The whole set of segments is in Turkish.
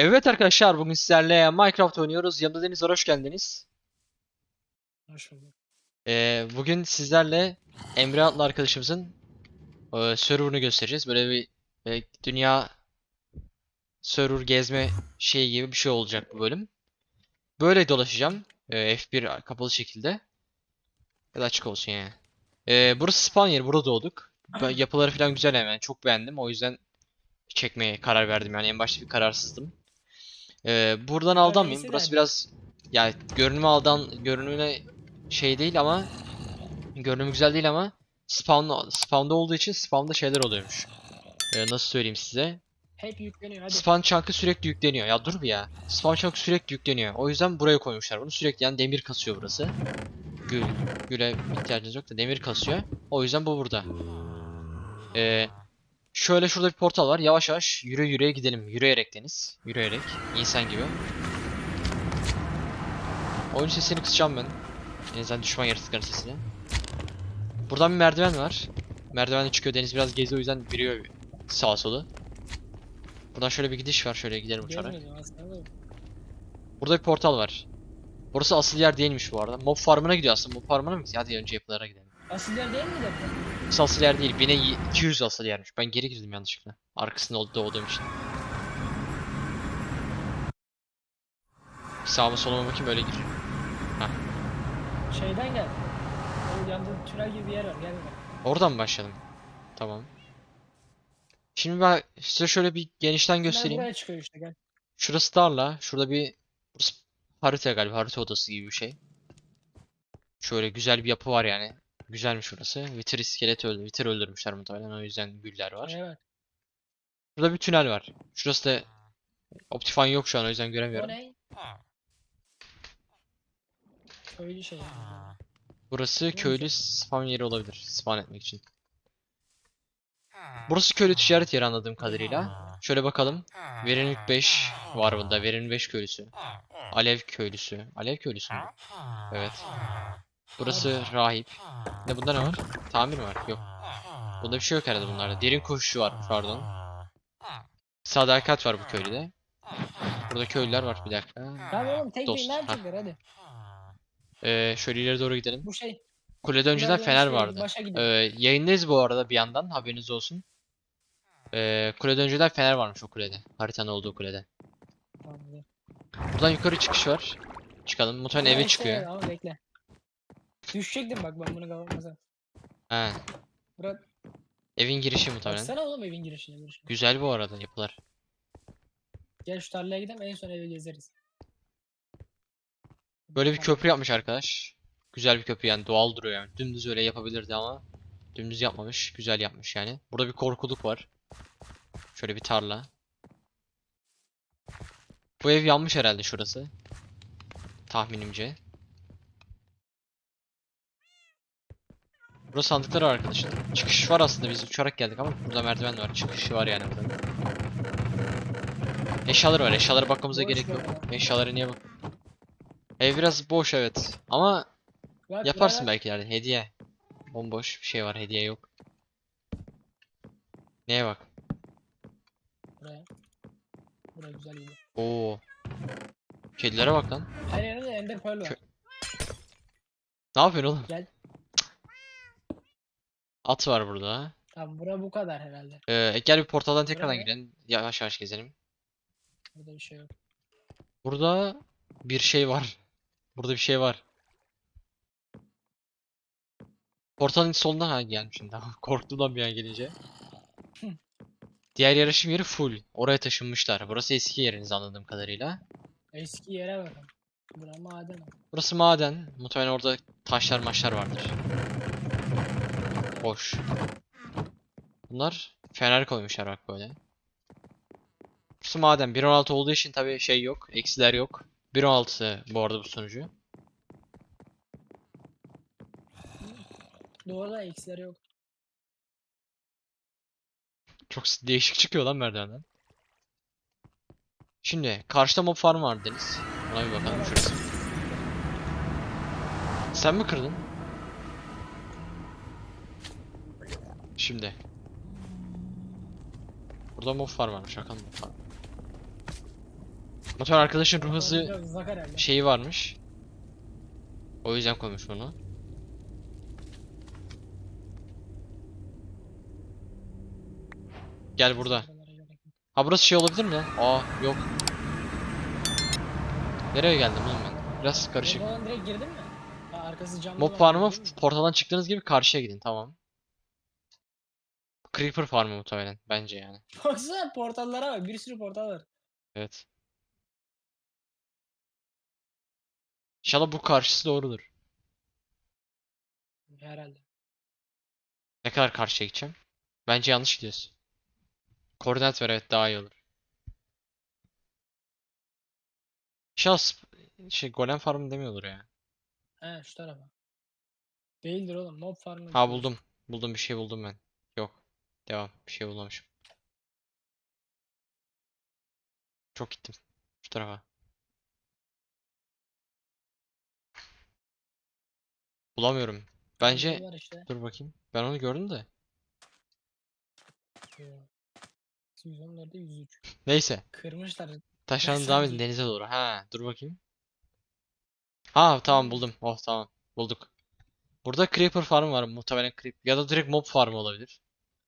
Evet arkadaşlar bugün sizlerle Minecraft oynuyoruz. Yanımda Deniz var hoş geldiniz. Hoş bulduk. Ee, bugün sizlerle Emre adlı arkadaşımızın e, server'ını göstereceğiz. Böyle bir e, dünya server gezme şeyi gibi bir şey olacak bu bölüm. Böyle dolaşacağım. e, F1 kapalı şekilde. Ya da açık olsun yani. E, burası spawn yeri. Burada doğduk. Ben- Yapıları falan güzel hemen. Çok beğendim. O yüzden çekmeye karar verdim. Yani en başta bir kararsızdım. Ee, buradan aldanmayayım. Burası biraz yani görünüme aldan görünümüne şey değil ama görünümü güzel değil ama spawn spawn'da olduğu için spawn'da şeyler oluyormuş. Ee, nasıl söyleyeyim size? Hep yükleniyor hadi. Spawn chunk'ı sürekli yükleniyor. Ya dur bir ya. Spawn chunk sürekli yükleniyor. O yüzden buraya koymuşlar bunu. Sürekli yani demir kasıyor burası. Gül. Güle ihtiyacınız yok da demir kasıyor. O yüzden bu burada. Ee, şöyle şurada bir portal var. Yavaş yavaş yürü yürüye gidelim. Yürüyerek Deniz. Yürüyerek. insan gibi. Oyun sesini kısacağım ben. En azından düşman yaratıkların sesini. Buradan bir merdiven var. Merdivenle çıkıyor. Deniz biraz geziyor o yüzden biliyor sağa solu. Buradan şöyle bir gidiş var. Şöyle gidelim uçarak. Burada bir portal var. Burası asıl yer değilmiş bu arada. Mob farmına gidiyor aslında. Mob farmına mı? Hadi önce yapılara gidelim. Asıl yer değil mi de bu? Burası asıl yer değil. 1200 asıl yermiş. Ben geri girdim yanlışlıkla. Arkasında ol- doğduğum için. Sağıma soluma bakayım öyle gir. Şeyden gel. O yanında tünel gibi bir yer var gel bak. Oradan mı başlayalım? Tamam. Şimdi ben size şöyle bir genişten Tünel göstereyim. buraya çıkıyor işte gel. Şurası tarla. Şurada bir burası harita galiba. Harita odası gibi bir şey. Şöyle güzel bir yapı var yani. Güzelmiş burası. Wither iskeleti öldü. Wither öldürmüşler muhtemelen. O yüzden güller var. Evet. Burada bir tünel var. Şurası da Optifine yok şu an o yüzden göremiyorum. ne? Köylü şey. Burası Neyse. köylü spawn yeri olabilir. Spawn etmek için. Burası köylü ticaret yeri anladığım kadarıyla. Şöyle bakalım. Verimlilik 5 var bunda. Verimlilik 5 köylüsü. Alev köylüsü. Alev köylüsü mü? Evet. Burası rahip. Ne bunda ne var? Tamir mi var? Yok. Bunda bir şey yok herhalde bunlarda. Derin koşucu var pardon. Sadakat var bu köylüde. Burada köylüler var bir dakika. Tamam oğlum tek Dost, ha. hadi. Ee, şöyle ileri doğru gidelim. Bu şey. Kulede önceden fener şey, vardı. Ee, yayındayız bu arada bir yandan haberiniz olsun. Ee, kulede önceden fener varmış o kulede. Haritanın olduğu kulede. Tamam. Buradan yukarı çıkış var. Çıkalım. Ama eve işte çıkıyor. Ama bekle. Düşecektim bak ben bunu kapatmasam. He. Bırak. Evin girişi muhtemelen. Baksana oğlum evin girişine girişine. Güzel bu arada yapılar. Gel şu tarlaya gidelim en son eve gezeriz. Böyle bir köprü yapmış arkadaş. Güzel bir köprü yani doğal duruyor yani. Dümdüz öyle yapabilirdi ama dümdüz yapmamış. Güzel yapmış yani. Burada bir korkuluk var. Şöyle bir tarla. Bu ev yanmış herhalde şurası. Tahminimce. Burada sandıklar var arkadaşlar. Çıkış var aslında biz uçarak geldik ama burada merdiven var. Çıkışı var yani burada. Eşyalar var. Eşyalara bakmamıza Boş gerek yok. Eşyalara niye bak? Ev biraz boş evet. Ama Bak, Yaparsın belki ileride. Hediye. Bomboş bir şey var. Hediye yok. Neye bak? Buraya. Buraya güzel. Oo. Kedilere bak lan. Her yerde ender pearl var. Kö- Ne yapıyorsun oğlum? Gel. At var burada. Tamam bura bu kadar herhalde. Ee, gel bir portaldan tekrardan girelim. Yavaş yavaş gezelim. Burada bir şey yok. Burada bir şey var. Burada bir şey var. Portalın solundan ha gelmişim tamam. Korktum lan bir an gelince. Diğer yarışım yeri full. Oraya taşınmışlar. Burası eski yeriniz anladığım kadarıyla. Eski yere bakalım. Bura maden. Burası maden. Muhtemelen orada taşlar maşlar vardır. Boş. Bunlar fener koymuşlar bak böyle. Burası maden. 1.16 olduğu için tabii şey yok. Eksiler yok. 1.16 bu arada bu sonucu. Doğruda eksileri yok. Çok değişik çıkıyor lan merdivenden. Şimdi karşıda mob farm var Deniz. Ona bir bakalım şurası. Sen mi kırdın? Şimdi. Burada mob farm varmış. Bakalım mob farm. Motor arkadaşın ruh hızı şeyi varmış. O yüzden koymuş bunu. Gel burada. Ha burası şey olabilir mi lan? Aa yok. Nereye geldim oğlum ben? Biraz karışık. Oradan direkt girdin mi? Ha, arkası camlı Mob girdin mi? portaldan çıktığınız gibi karşıya gidin tamam. Creeper farmı muhtemelen bence yani. Baksana portallara bak. Bir sürü portal var. Evet. İnşallah bu karşısı doğrudur. Herhalde. Ne kadar karşıya gideceğim? Bence yanlış gidiyoruz. Koordinat ver evet daha iyi olur. İnşallah şey golem farmı demiyordur ya. He şu tarafa. Değildir oğlum. Mob farmı. Ha buldum. Buldum bir şey buldum ben. Devam. Bir şey bulmamışım. Çok gittim. Şu tarafa. Bulamıyorum. Bence Var işte. dur bakayım. Ben onu gördüm de. Yo. 114'de 103. Neyse. Kırmışlar. Taşların Sen devam edin denize doğru. Ha, dur bakayım. Ha, tamam buldum. Oh, tamam. Bulduk. Burada Creeper Farm var muhtemelen Creep ya da direkt Mob Farm olabilir.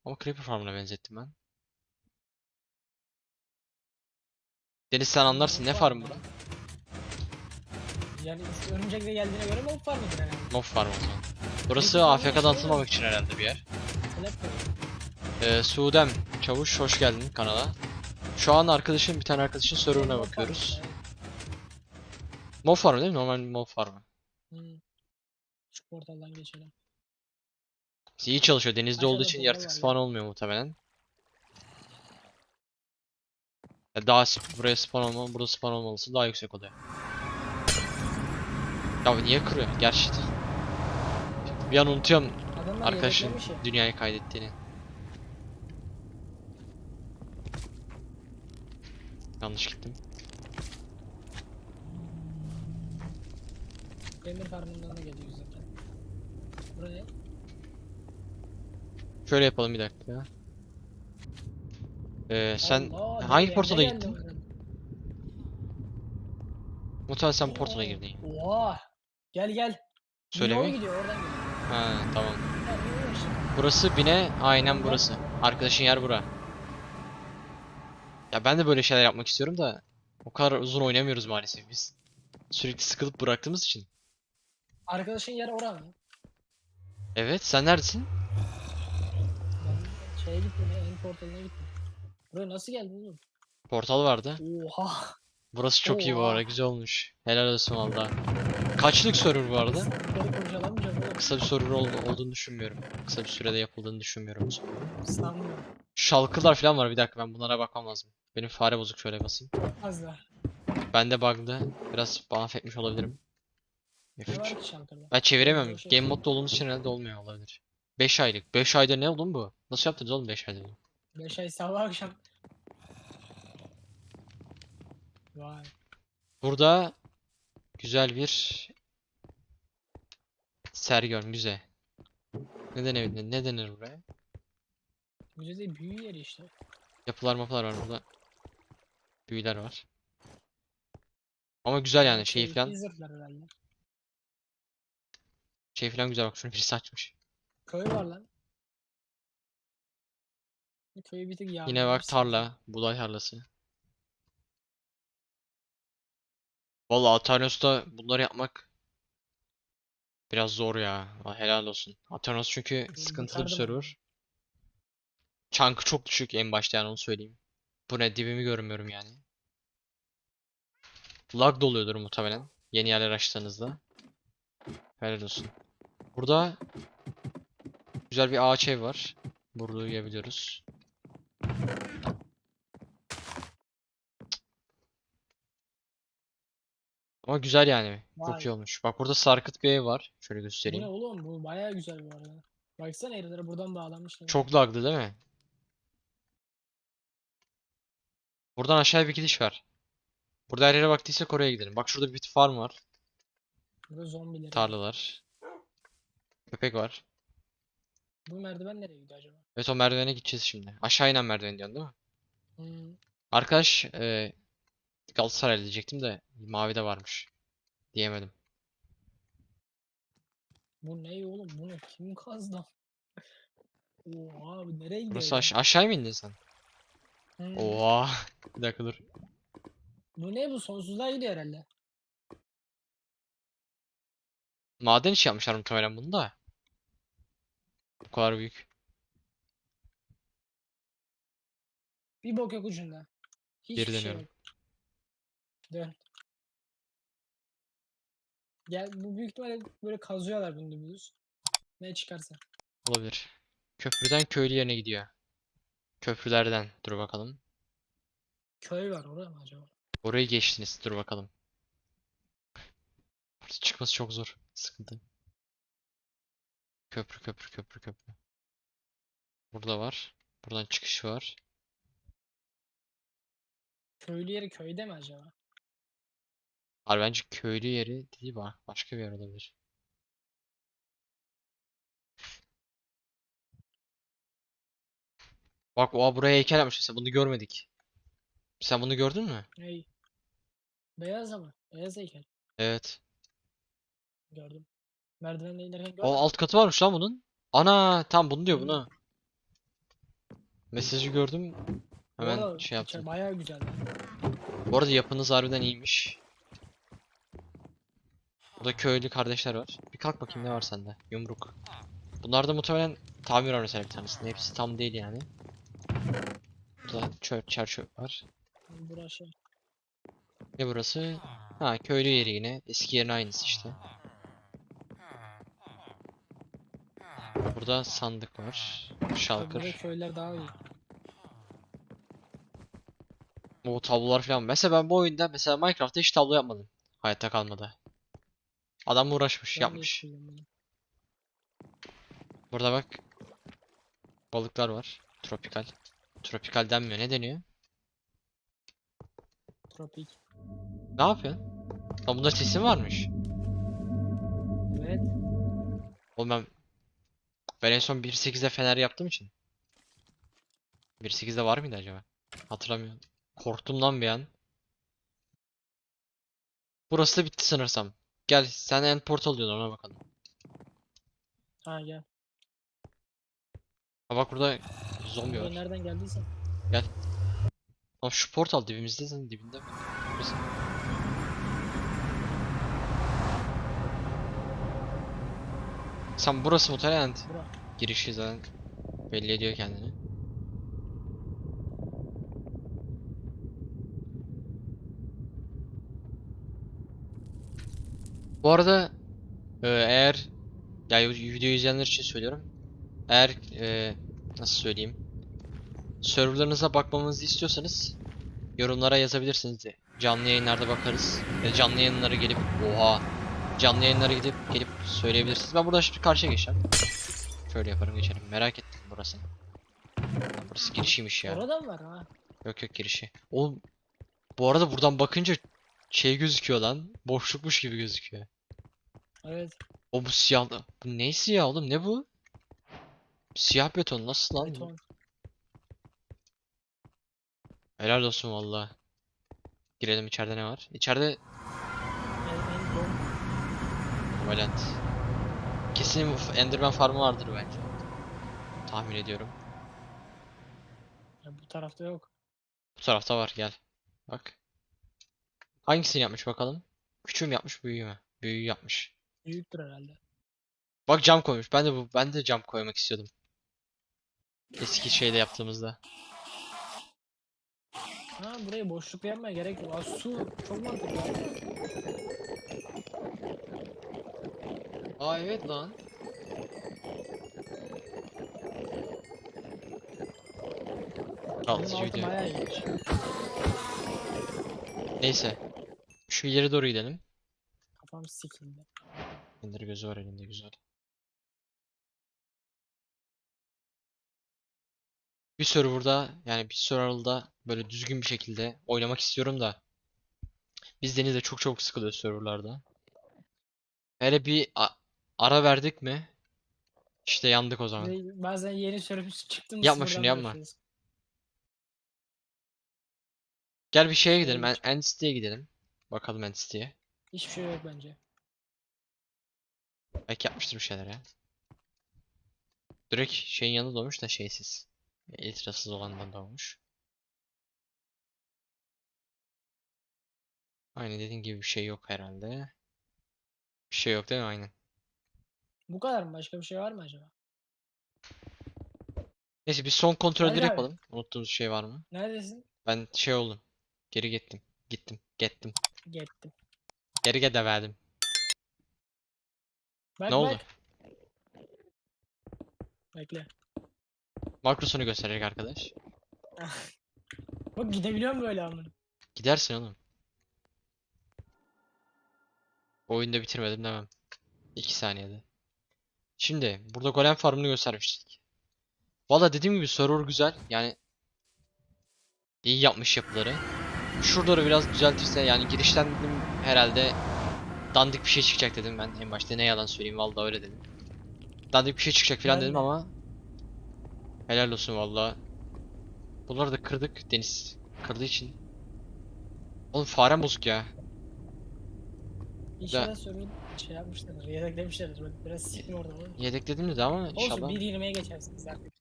Ama Creeper Farm'ına benzettim ben. Deniz sen anlarsın ne farm farmı bu? Yani örümcekle geldiğine göre mob farmıdır herhalde. Mob Farm o zaman. Burası AFK'dan farmı şey atılmamak için herhalde bir yer. Koyuyor. Ee, Suudem Çavuş hoş geldin kanala. Şu an arkadaşın bir tane arkadaşın server'ına farmı, bakıyoruz. Mob Farm değil mi? Normal Mob Farm. Hmm. Şu portaldan geçelim. İyi çalışıyor. Denizde olduğu için yaratık spawn olmuyor muhtemelen. Daha buraya spawn olmalı, burada spawn olmalısı daha yüksek oluyor. Ya niye kırıyor? Gerçekten. Bir an unutuyorum Adamlar arkadaşın dünyayı kaydettiğini. Yanlış gittim. Demir farmından da geliyor zaten. Buraya Şöyle yapalım bir dakika. Ee, sen Allah, hangi portala gittin? muhtemelen sen portala girdin. Oha. Gel gel. Söyle mi? gidiyor oradan gidiyor. Ha tamam. Burası bine aynen burası. Arkadaşın yer bura. Ya ben de böyle şeyler yapmak istiyorum da o kadar uzun oynamıyoruz maalesef biz. Sürekli sıkılıp bıraktığımız için. Arkadaşın yer ora mı? Evet, sen neredesin? Ben şeye gittim ya, en portalına gittim. Buraya nasıl geldin oğlum? Portal vardı. Oha. Burası çok iyi bu Oha. güzel olmuş. Helal olsun valla. Kaçlık server bu arada? Yukarı kurcalamayacağım oğlum. Kısa bir server ol- olduğunu düşünmüyorum. Kısa bir sürede yapıldığını düşünmüyorum. Sanmıyorum. Şalkılar falan var bir dakika ben bunlara bakmam lazım. Benim fare bozuk şöyle basayım. Az da. Bende bug'da biraz mahvetmiş olabilirim. Ne F3. var ki şalkırda? Ben çeviremiyorum. Game modda olduğumuz için herhalde olmuyor olabilir. 5 aylık. 5 ayda ne oğlum bu? Nasıl yaptınız oğlum 5 ayda bunu? 5 ay sabah akşam. Vay. Burada güzel bir sergi var, müze. Ne denir, ne denir buraya? Müze değil büyü yeri işte. Yapılar mapılar var burada. Büyüler var. Ama güzel yani şey Keyifli falan. Şey falan güzel bak şunu birisi açmış. Köy var lan. Köyü bir tık Yine bak tarla, buğday tarlası. Vallahi Atarnos'ta bunları yapmak biraz zor ya. Helal olsun. Atarnos çünkü sıkıntılı bir server. Chunk'ı çok düşük en başta yani onu söyleyeyim. Bu ne dibimi görmüyorum yani. Lag doluyordur muhtemelen. Yeni yerler açtığınızda. Helal olsun. Burada güzel bir ağaç ev var. Burada uyuyabiliyoruz. Ama güzel yani. Çok Vay. iyi olmuş. Bak burada sarkıt bir ev var. Şöyle Bu ne göstereyim. oğlum bu bayağı güzel bu arada. Baksana evlere buradan bağlanmışlar. Çok laglı değil mi? Buradan aşağıya bir gidiş var. Burada her yere baktıysak oraya gidelim. Bak şurada bir farm var. Burada zombiler. Tarlalar. Köpek var. Bu merdiven nereye gidiyor acaba? Evet o merdivene gideceğiz şimdi. Aşağı inen merdiven diyorsun değil mi? Hmm. Arkadaş e, Galatasaray diyecektim de mavi de varmış. Diyemedim. Bu ne oğlum? Bu ne? Kim kazdı? Oha abi nereye gidiyor Burası aş aşağı mı indin sen? Hmm. Oha. Bir dakika dur. Bu ne bu? Sonsuzluğa gidiyor herhalde. Maden işi yapmışlar muhtemelen bunu da. Bu kadar büyük. Bir bok yok ucunda. Hiçbir Geri şey dönüyorum. yok. Dön. Gel bu büyük ihtimalle böyle kazıyorlar bunu dümdüz. Ne çıkarsa. Olabilir. Köprüden köylü yerine gidiyor. Köprülerden. Dur bakalım. Köy var orada mı acaba? Orayı geçtiniz. Dur bakalım. Burası çıkması çok zor. Sıkıntı. Köprü köprü köprü köprü. Burada var. Buradan çıkış var. Köylü yeri köyde mi acaba? Hayır bence köylü yeri değil bak. Başka bir yer olabilir. Bak oha buraya heykel yapmışlar. Sen bunu görmedik. Sen bunu gördün mü? Ney? Beyaz ama. Beyaz heykel. Evet. Gördüm. Merdivenle inerken O görmedim. alt katı varmış lan bunun. Ana tam bunu diyor Hmm. bunu. Mesajı gördüm. Hemen arada şey yaptım. Bayağı güzel. Bu arada yapınız harbiden iyiymiş. Burada köylü kardeşler var. Bir kalk bakayım ne var sende. Yumruk. Bunlar da muhtemelen tamir var mesela bir tanesinde. Hepsi tam değil yani. Burada çöp, çer çöp var. Burası. Ne burası? Ha köylü yeri yine. Eski yerin aynısı işte. Burada sandık var. Şalkır. köyler daha iyi. O tablolar falan. Mesela ben bu oyunda mesela Minecraft'ta hiç tablo yapmadım. Hayatta kalmadı. Adam uğraşmış, Ben yapmış. Burada bak. Balıklar var. Tropikal. Tropikal denmiyor. Ne deniyor? Tropik. Ne yapıyorsun? Lan bunda sesin varmış. Evet. Oğlum ben... Ben en son 1.8'de fener yaptığım için. 1.8'de var mıydı acaba? Hatırlamıyorum. Korktum lan bir an. Burası da bitti sanırsam. Gel sen end portal diyordun ona bakalım. Ha gel. Ha bak burada zombi var. nereden geldiysen. Ama şu portal dibimizde zaten dibinde mi? Burası. Sen burası muhtemelen Bura. girişi zaten belli ediyor kendini. Bu arada e, eğer ya videoyu izleyenler için söylüyorum. Eğer e, nasıl söyleyeyim? Serverlarınıza bakmamızı istiyorsanız yorumlara yazabilirsiniz. Canlı yayınlarda bakarız. Ya canlı yayınlara gelip oha canlı yayınlara gidip gelip söyleyebilirsiniz. Ben burada şimdi karşıya geçeceğim. Şöyle yaparım geçerim. Merak ettim burasını. Burası girişiymiş ya. Orada mı var ha? Yok yok girişi. Oğlum bu arada buradan bakınca şey gözüküyor lan. Boşlukmuş gibi gözüküyor. Evet. O bu siyah bu ne siyah oğlum ne bu? Siyah beton nasıl lan bu? Beton. Helal olsun valla. Girelim içeride ne var? İçeride Valent. Kesin Enderman farmı vardır bence. Tahmin ediyorum. Ya bu tarafta yok. Bu tarafta var gel. Bak. Hangisini yapmış bakalım? Küçüğü mü yapmış büyüğü mü? Büyüğü yapmış. Büyüktür herhalde. Bak cam koymuş. Ben de bu ben de cam koymak istiyordum. Eski şeyde yaptığımızda. Ha burayı boşlukla yapmaya gerek yok. Aa, su çok mantıklı. Aa evet lan. Video. iyiymiş. Neyse. Şu ileri doğru gidelim. Kafam sikildi. Ender gözü var elinde güzel. Bir serverda yani bir serverda böyle düzgün bir şekilde oynamak istiyorum da biz Deniz'le çok çok sıkılıyoruz serverlarda. Hele bir ara verdik mi işte yandık o zaman. Bazen yeni sürüm çıktı mı Yapma şunu, yapma. başlıyoruz. Gel bir şeye gidelim. En gideceğim. Entity'ye gidelim. Bakalım Entity'ye. Hiçbir şey yok bence. Belki yapmıştır bir şeyler ya. Direkt şeyin yanında doğmuş da şeysiz. Elitrasız olandan doğmuş. Aynen dediğin gibi bir şey yok herhalde. Bir şey yok değil mi? Aynen. Bu kadar mı? Başka bir şey var mı acaba? Neyse bir son kontrolleri Hadi abi. yapalım. Unuttuğumuz şey var mı? Neredesin? Ben şey oldum. Geri gittim. Gittim. Gittim. Gittim. Geri gide verdim. Bak Ne oldu? Bekle. Makrosunu gösterecek arkadaş. Bak gidebiliyorum böyle amına. Gidersin oğlum. Oyunda bitirmedim demem. 2 saniyede. Şimdi burada golem farmını göstermiştik. Valla dediğim gibi server güzel. Yani iyi yapmış yapıları. Şuraları biraz düzeltirse yani girişten dedim herhalde dandik bir şey çıkacak dedim ben en başta ne yalan söyleyeyim vallahi öyle dedim. Dandik bir şey çıkacak falan dedim de. ama helal olsun vallahi. Bunları da kırdık Deniz kırdığı için. Oğlum farem bozuk ya. İnşallah sorun şey yapmışlardır. Yedeklemişlerdir. Böyle biraz sikin orada oğlum. Yedekledim de ama Olsun inşallah 1.20'ye geçersiniz artık.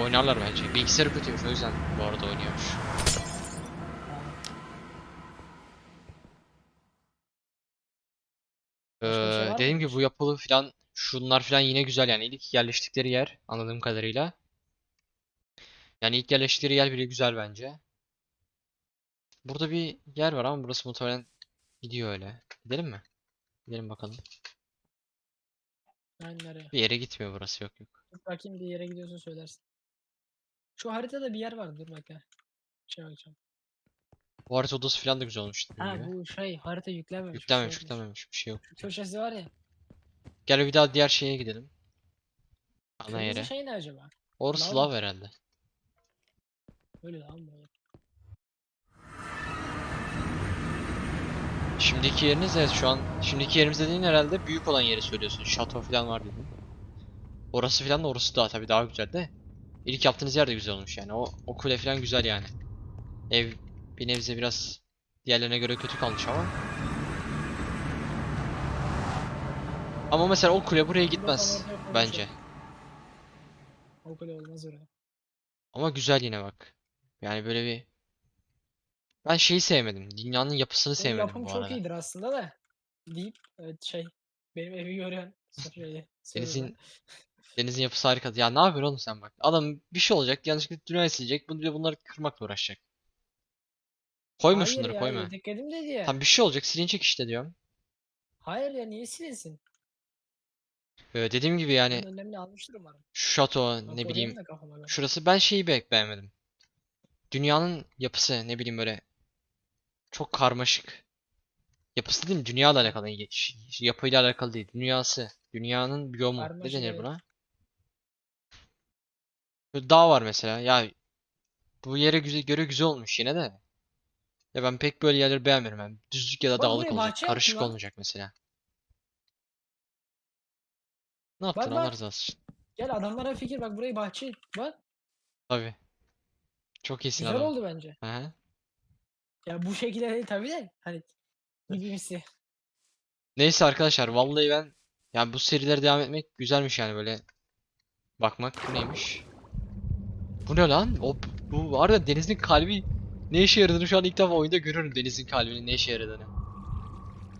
oynarlar bence. Bilgisayarı kötüymüş o yüzden bu arada oynuyormuş. Şey Ee, dediğim gibi bu yapılı filan şunlar filan yine güzel yani ilk yerleştikleri yer anladığım kadarıyla. Yani ilk yerleştikleri yer bile güzel bence. Burada bir yer var ama burası muhtemelen gidiyor öyle. Gidelim mi? Gidelim bakalım. Ben nereye? Bir yere gitmiyor burası yok yok. Dur bakayım bir yere gidiyorsa söylersin. Şu haritada bir yer var dur bakayım. Şey bakacağım. Bu harita odası filan da güzel olmuş dediğim Ha gibi. bu şey harita yüklenmemiş. bir şey Yüklenmemiş yüklenmemiş bir şey yok. Şu köşesi var ya. Gel bir daha diğer şeye gidelim. Ana Kırmızı yere. şey ne acaba? Orası Lav lav herhalde. Öyle lan bu. Şimdiki yeriniz evet şu an şimdiki yerimiz dediğin herhalde büyük olan yeri söylüyorsun. Şato falan var dedin. Orası falan da orası daha tabii daha güzel de. İlk yaptığınız yer de güzel olmuş yani. O, o kule falan güzel yani. Ev bir nebze biraz diğerlerine göre kötü kalmış ama. Ama mesela o kule buraya gitmez bence. O kadar olmaz oraya. Ama güzel yine bak. Yani böyle bir ben şeyi sevmedim. Dünyanın yapısını Benim sevmedim yapım bu çok arada. iyidir aslında da. Deyip evet şey benim evi. Şeyi, Denizin denizin yapısı harika. Ya ne yapıyorsun oğlum sen bak. Adam bir şey olacak yanlışlıkla dünyayı silecek. Bunu de bunları kırmakla uğraşacak. Koyma Hayır şunları ya, koyma. yedekledim dedi ya. Tam bir şey olacak silinecek işte diyorum. Hayır ya niye silinsin? Ee, dediğim gibi yani Ben önlemini almıştır umarım. şu şato ne bileyim da kafama göre. şurası ben şeyi be beğenmedim. Dünyanın yapısı ne bileyim böyle çok karmaşık. Yapısı değil mi? Dünyayla alakalı. y- ş- ş- Yapıyla alakalı değil. Dünyası. Dünyanın biyomu. Ne denir evet. buna? Böyle dağ var mesela. Ya bu yere güzel, göre güzel olmuş yine de. Ya ben pek böyle yerleri beğenmiyorum. Ben düzlük ya da Bak dağlık buraya olacak. bahçe yaptın Karışık lan. olmayacak mesela. Ne yaptın Bak, Allah razı olsun. Gel adamlara fikir bak burayı bahçe. Bak Tabii. Çok iyisin güzel adam. oldu bence. Hı hı. Ya bu şekilde değil tabii de hani gibimsi. Neyse arkadaşlar vallahi ben yani bu serilere devam etmek güzelmiş yani böyle bakmak bu neymiş? Bu ne lan? O bu var ya denizin kalbi ne işe yaradığını şu an ilk defa oyunda görüyorum denizin kalbinin ne işe yaradığını.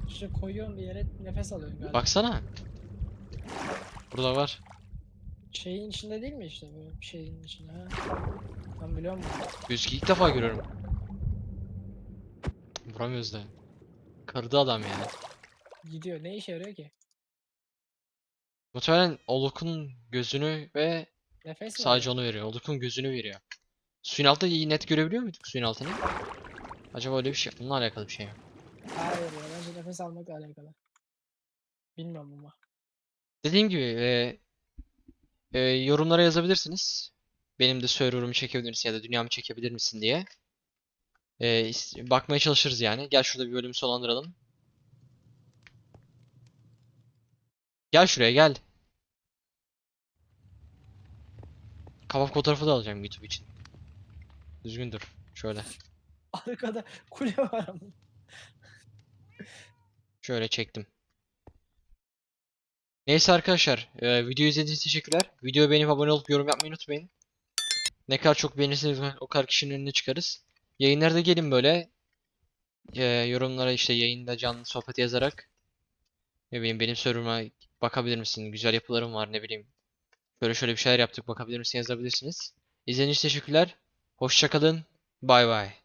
İşte koyuyorsun bir yere nefes alıyorsun galiba. Baksana. Burada var. Şeyin içinde değil mi işte bu şeyin içinde ha? Ben biliyorum bunu. Gözükü ilk defa görüyorum. Vuramıyoruz da. Kırdı adam yani. Gidiyor. Ne işe yarıyor ki? Muhtemelen Oluk'un gözünü ve Nefes mi sadece onu veriyor. Oluk'un gözünü veriyor. Suyun altında iyi net görebiliyor muyduk suyun altını? Acaba öyle bir şey, bununla alakalı bir şey mi? Hayır ya bence nefes almakla alakalı. Bilmiyorum ama. Dediğim gibi e, e, yorumlara yazabilirsiniz. Benim de server'ımı çekebilir misin ya da dünyamı çekebilir misin diye. E, is- bakmaya çalışırız yani. Gel şurada bir bölümü sonlandıralım. Gel şuraya gel. Kapak fotoğrafı da alacağım YouTube için. Düzgün dur. Şöyle. Arkada kule var ama. Şöyle çektim. Neyse arkadaşlar, e, videoyu izlediğiniz için teşekkürler. Videoyu beğenip abone olup yorum yapmayı unutmayın. Ne kadar çok beğenirseniz o kadar kişinin önüne çıkarız. Yayınlarda gelin böyle. E, yorumlara işte yayında canlı sohbet yazarak. Ne bileyim benim serverıma bakabilir misin? Güzel yapılarım var ne bileyim. Böyle şöyle bir şeyler yaptık bakabilir misin yazabilirsiniz. İzlediğiniz için teşekkürler. Hoşça kalın. Bay bay.